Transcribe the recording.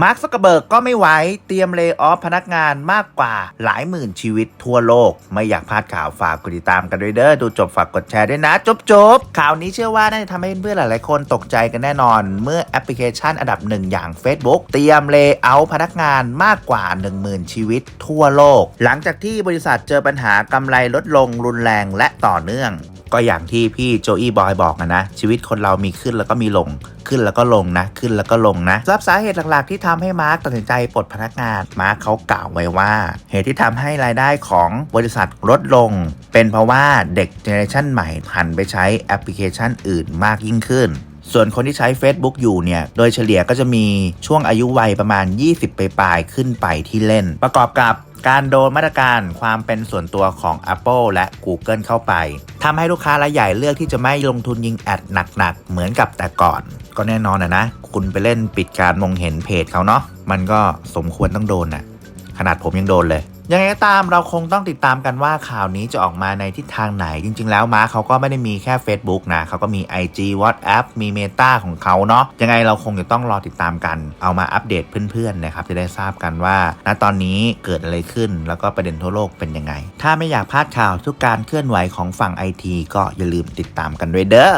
มาร์คซักเกอร์เบิร์กก็ไม่ไหวเตรียมเล y o ออฟพนักงานมากกว่าหลายหมื่นชีวิตทั่วโลก ไม่อยากพลาดข่าวฝากกดติดตามกันด้วยเด้อดูจบฝากกดแชร์ด้วยนะ จบจบข่าวนี้เชื่อว่าน่าจะทำให้เพื่อนหลายๆคนตกใจกันแน่นอน เมื่อแอปพลิเคชันอันดับหนึ่งอย่าง Facebook เตรียมเล y o อ t พนักงานมากกว่า 10,000 ชีวิตทั่วโลก หลังจากที่บริษัทเจอปัญหากำไรลดลงรุนแรงและต่อเนื่อง ก็อย่างที่พี่โจอี้บอยบอกนะ ชีวิตคนเรามีขึ้นแล้วก็มีลง ขึ้นแล้วก็ลงนะ ขึ้นแล้วก็ลงนะรับสาเหตุหลักๆ ที่ทำให้มาร์กตัดสินใจปลดพนักงาน มาร์กเขากล่าวไว้ว่า เหตุที่ทำให้รายได้ของบริษัทลดลง เป็นเพราะว่าเด็กเจเนอเรชันใหม่หันไปใช้แอปพลิเคชันอื่นมากยิ่งขึ้นส่วนคนที่ใช้ Facebook อยู่เนี่ย โดยเฉลี่ยก็จะมีช่วงอายุวัยประมาณ 20 ไปปลายๆขึ้นไปที่เล่น ประกอบกับ การโดนมาตรการความเป็นส่วนตัวของ Apple และ Google เข้าไปทำให้ลูกค้ารายใหญ่เลือกที่จะไม่ลงทุนยิงแอดหนักๆ เหมือนกับแต่ก่อน ก็แน่นอนนะนะ คุณไปเล่นปิดการมองเห็นเพจเขาเนาะมันก็สมควรต้องโดนน่ะขนาดผมยังโดนเลย ยังไงก็ตามเราคงต้องติดตามกันว่าข่าวนี้จะออกมาในทิศทางไหน จริง ๆ แล้วมาเขาก็ไม่ได้มีแค่ Facebook นะเขาก็มี IG WhatsApp มี Meta ของเขาเนาะยังไงเราคงจะต้องรอติดตามกัน เอามาอัปเดตเพื่อนๆนะครับจะได้ทราบกันว่า ณตอนนี้เกิดอะไรขึ้น แล้วก็ประเด็นทั่วโลกเป็นยังไง ถ้าไม่อยากพลาดข่าวทุกการเคลื่อนไหวของฝั่งไอทีก็อย่าลืมติดตามกันด้วยเด้อ